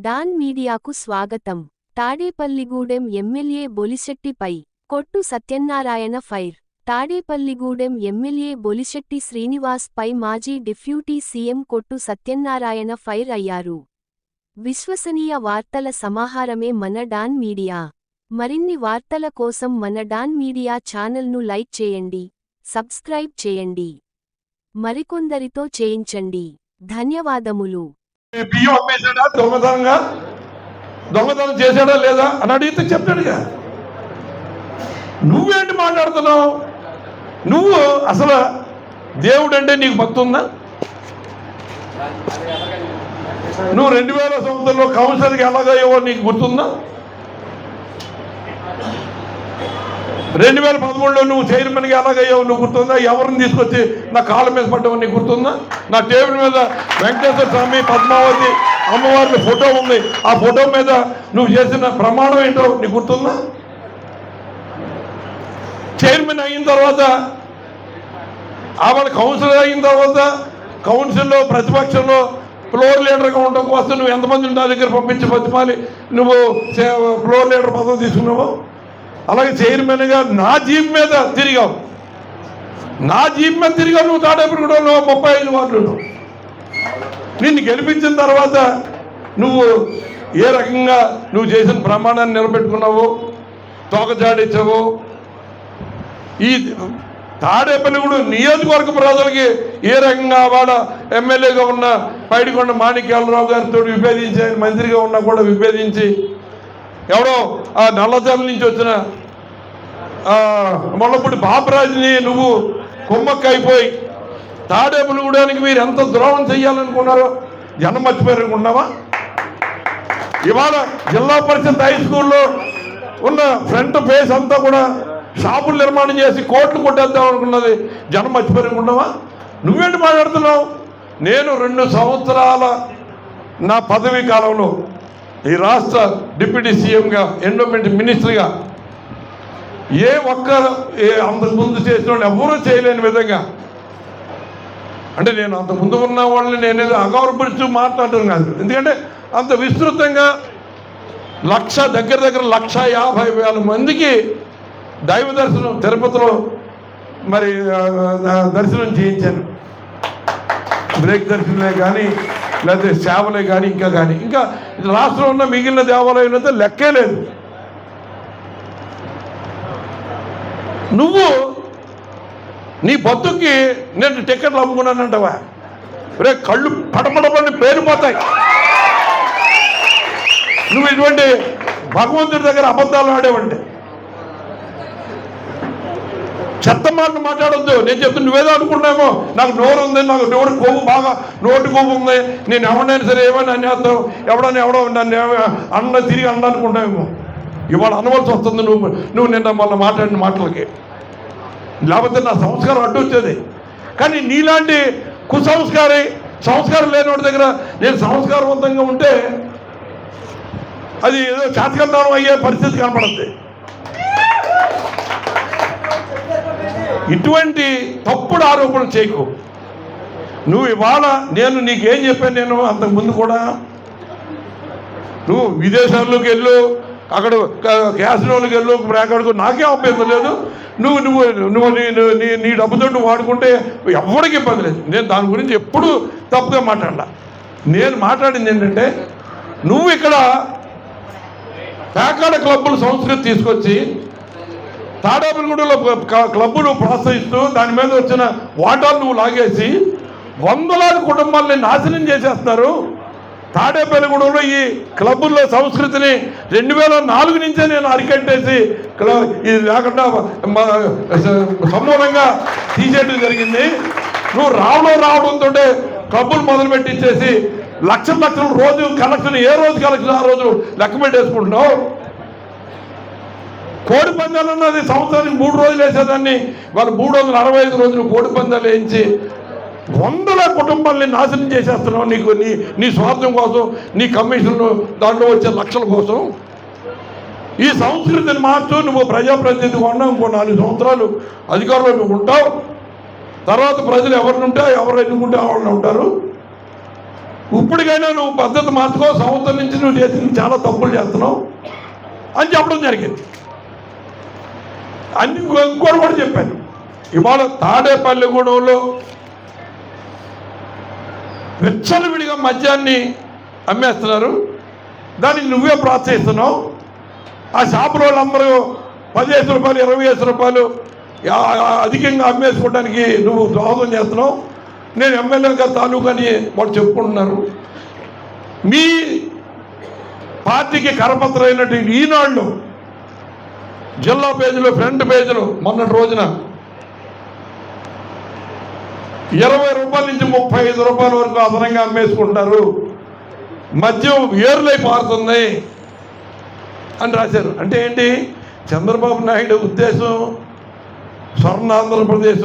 Don మీడియాకు స్వాగతం. Tadepalligudem MLA బొలిశెట్టిపై కొట్టు సత్యనారాయణ ఫైర్. తాడేపల్లిగూడెం ఎమ్మెల్యే బొలిశెట్టి శ్రీనివాస్ పై మాజీ డిప్యూటీ సీఎం కొట్టు సత్యనారాయణ ఫైర్ అయ్యారు. విశ్వసనీయ వార్తల సమాహారమే మన డాన్ మీడియా. మరిన్ని వార్తల కోసం మన డాన్ మీడియా ఛానల్ను లైక్ చేయండి సబ్స్క్రైబ్ చేయండి. మరికొందరితో చేయించండి. ధన్యవాదములు. బియ్యం అమ్మేశాడా? దొంగతనంగా? దొంగతనం చేశాడా లేదా? అని అడిగితే చెప్తాడుగా నువ్వేంటి మాట్లాడుతున్నావు? నువ్వు అసలు దేవుడు అంటే నీకు భక్తి ఉందా? నువ్వు రెండు వేల సంవత్సరంలో కౌన్సిలర్కి ఎలాగయ్యావో నీకు గుర్తుందా? రెండు వేల పదమూడులో నువ్వు చైర్మన్గా ఎలాగయ్యావు? నువ్వు గుర్తుందా? ఎవరిని తీసుకొచ్చి నా కాళ్ళ మీద పడ్డావు? నీకు గుర్తుందా? నా టేబుల్ మీద వెంకటేశ్వర స్వామి పద్మావతి అమ్మవారి ఫోటో ఉంది. ఆ ఫోటో మీద నువ్వు చేసిన ప్రమాణం ఏంటో నీకు గుర్తుందా? చైర్మన్ అయిన తర్వాత ఆవిడ కౌన్సిలర్ అయిన తర్వాత కౌన్సిల్లో ప్రతిపక్షంలో ఫ్లోర్ లీడర్గా ఉండడం కోసం నువ్వు ఎంతమంది నా దగ్గర పంపించి బతిమాలి? నువ్వు చే- ఫ్లోర్ లీడర్ పదవి తీసుకున్నావు? అలాగే చైర్మన్గా నా జీప్ మీద తిరిగావు. నా జీప్ మీద తిరిగావు నువ్వు తాడేపురిగూడలో ముప్పై ఐదు వార్డులు నిన్ను గెలిపించిన తర్వాత నువ్వు ఏ రకంగా నువ్వు చేసిన ప్రమాణాన్ని నిలబెట్టుకున్నావు తోకజాడించావు ఈ తాడేపల్లిగూడు నియోజకవర్గ ప్రజలకి ఏ రకంగా వాడ ఎమ్మెల్యేగా ఉన్న పైడికొండ మాణిక్యాలరావు గారితో విభేదించి మంత్రిగా ఉన్నా కూడా విభేదించి ఎవడో? ఆ నల్లజల నుంచి వచ్చిన ఆ, మొల్లపూడి బాపరాజుని నువ్వు కుమ్మక్క అయిపోయి తాడేపల్లిగూడానికి మీరు ఎంత ద్రోహం చేయాలనుకున్నారో జనం మర్చిపోయారనుకున్నావా ఇవాళ జిల్లా పరిషత్ హై స్కూల్లో ఉన్న ఫ్రంట్ ఫేస్ అంతా కూడా షాపులు నిర్మాణం చేసి కోట్లు కొట్టేద్దాం అనుకున్నది జనం మర్చిపోయారనుకున్నావా నువ్వేంటి మాట్లాడుతున్నావు? నేను రెండు సంవత్సరాల నా పదవీ కాలంలో ఈ రాష్ట్ర డిప్యూటీ సీఎంగా ఎండోమెంట్ మినిస్టర్గా ఏ ఒక్క ఏ అంతకు ముందు చేసిన వాళ్ళు ఎవరూ చేయలేని విధంగా. అంటే నేను అంత ముందు ఉన్న వాళ్ళని నేను ఏదో అగౌరవపరుచు మాట్లాడటం కాదు. ఎందుకంటే అంత విస్తృతంగా లక్ష దగ్గర దగ్గర లక్ష యాభై వేల మందికి దైవ దర్శనం తిరుపతిలో మరి దర్శనం చేయించాను బ్రేక్ దర్శనమే కానీ లేకపోతే సేవలే కానీ ఇంకా కానీ ఇంకా రాష్ట్రంలో ఉన్న మిగిలిన దేవాలయాలంతా లెక్కే లేదు. నువ్వు నీ బతుక్కి నేను టికెట్లు అమ్ముకున్నానంటవా? రే కళ్ళు పడపడపడి పేరుపోతాయి నువ్వు ఇటువంటి భగవంతుడి దగ్గర అబద్ధాలు ఆడేవంటే. చెత్త మాటలు మాట్లాడొద్దు. నేను చెప్తున్నా నువ్వేదో అనుకున్నామో నాకు నోరు ఉంది నాకు నోరు కొవ్వు బాగా నోటి కొవ్వు ఉంది. నేను ఎవరినైనా సరే ఏమైనా అనేస్తావు ఎవడని ఎవడో నన్ను అన్న తిరిగి అన్న అనుకున్నామో ఇవాళ అనవలసి వస్తుంది నువ్వు నువ్వు నిన్న మొన్న మాట్లాడిన మాటలకి. లేకపోతే నా సంస్కారం అడ్డు వచ్చేది. కానీ నీలాంటి కుసంస్కారి సంస్కారం లేనివాడి దగ్గర నేను సంస్కారవంతంగా ఉంటే అది ఏదో శాతకంధానం అయ్యే పరిస్థితి కనపడుతుంది ఇటువంటి తప్పుడు ఆరోపణలు చేయకు. నువ్వు ఇవాళ నేను నీకేం చెప్పాను నేను అంతకు ముందు కూడా. నువ్వు విదేశాల్లోకి వెళ్ళు అక్కడ క- క్యాసినోలకు వెళ్ళు అక్కడికి నాకే అభ్యంతరం లేదు. నువ్వు నువ్వు నువ్వు నీ నీ- డబ్బుతో నువ్వు వాడుకుంటే ఎవరికి ఇబ్బంది లేదు. నేను దాని గురించి ఎప్పుడూ తప్పుగా మాట్లాడాల. నేను మాట్లాడింది ఏంటంటే నువ్వు ఇక్కడ పేకాడ క్లబ్బుల సంస్కృతి తీసుకొచ్చి తాడేపల్లిగూడలో క్లబ్బులు ప్రోత్సహిస్తూ దాని మీద వచ్చిన వాటాలు నువ్వు లాగేసి వందలాది కుటుంబాలని నాశనం చేసేస్తున్నారు. తాడేపల్లిగూడెంలో ఈ క్లబ్బుల్లో సంస్కృతిని రెండు వేల నాలుగు నుంచే నేను అరికట్టేసి ఇది లేకుండా సమూలంగా తీసేయడం జరిగింది. నువ్వు రావడం రావడంతో క్లబ్బులు మొదలుపెట్టించేసి లక్షల లక్షలు రోజు కలెక్షన్ ఏ రోజు కలెక్షన్ ఆ రోజు లెక్క పెట్టేసుకుంటున్నావు కోడి పందాలు అన్నది సంవత్సరానికి మూడు రోజులు వేసేదాన్ని. వాళ్ళు మూడు వందల అరవై ఐదు రోజులు కోడి పందాలు వేయించి వందల కుటుంబాల్ని నాశనం చేసేస్తున్నావు నీకు నీ నీ స్వార్థం కోసం నీ కమిషన్ దాంట్లో వచ్చే లక్షల కోసం. ఈ సంస్కృతిని మార్చు నువ్వు ప్రజాప్రతినిధి ఉన్నావు ఇంకో నాలుగు సంవత్సరాలు అధికారంలో నువ్వు ఉంటావు. తర్వాత ప్రజలు ఎవరిని ఉంటే ఎవరు ఎన్నుకుంటే వాళ్ళని ఉంటారు. ఇప్పటికైనా నువ్వు పద్ధతి మార్చుకో సంవత్సరం నుంచి నువ్వు చేసిన చాలా తప్పులు చేస్తున్నావు అని చెప్పడం జరిగింది. అన్ని ఇంకోటి కూడా చెప్పాను ఇవాళ తాడేపల్లిగూడెంలో విచ్చలవిడిగా మద్యాన్ని అమ్మేస్తున్నారు. దాన్ని నువ్వే ప్రోత్సహిస్తున్నావు. ఆ షాపుల వాళ్ళందరూ పదిహేను రూపాయలు ఇరవై ఐదు రూపాయలు అధికంగా అమ్మేసుకోవడానికి నువ్వు దోహదం చేస్తున్నావు. నేను ఎమ్మెల్యేగా తాలూకా అని వాళ్ళు చెప్పుకుంటున్నారు. మీ పార్టీకి కరపత్రం అయినటువంటి ఈనాళ్ళు జిల్లా పేజీలు ఫ్రంట్ పేజీలు మొన్నటి రోజున ఇరవై రూపాయల నుంచి ముప్పై ఐదు రూపాయల వరకు అదనంగా అమ్మేసుకుంటారు. మద్యం ఏర్లై పారుతుంది అని రాశారు. అంటే ఏంటి? చంద్రబాబు నాయుడు ఉద్దేశం స్వర్ణ ఆంధ్రప్రదేశ్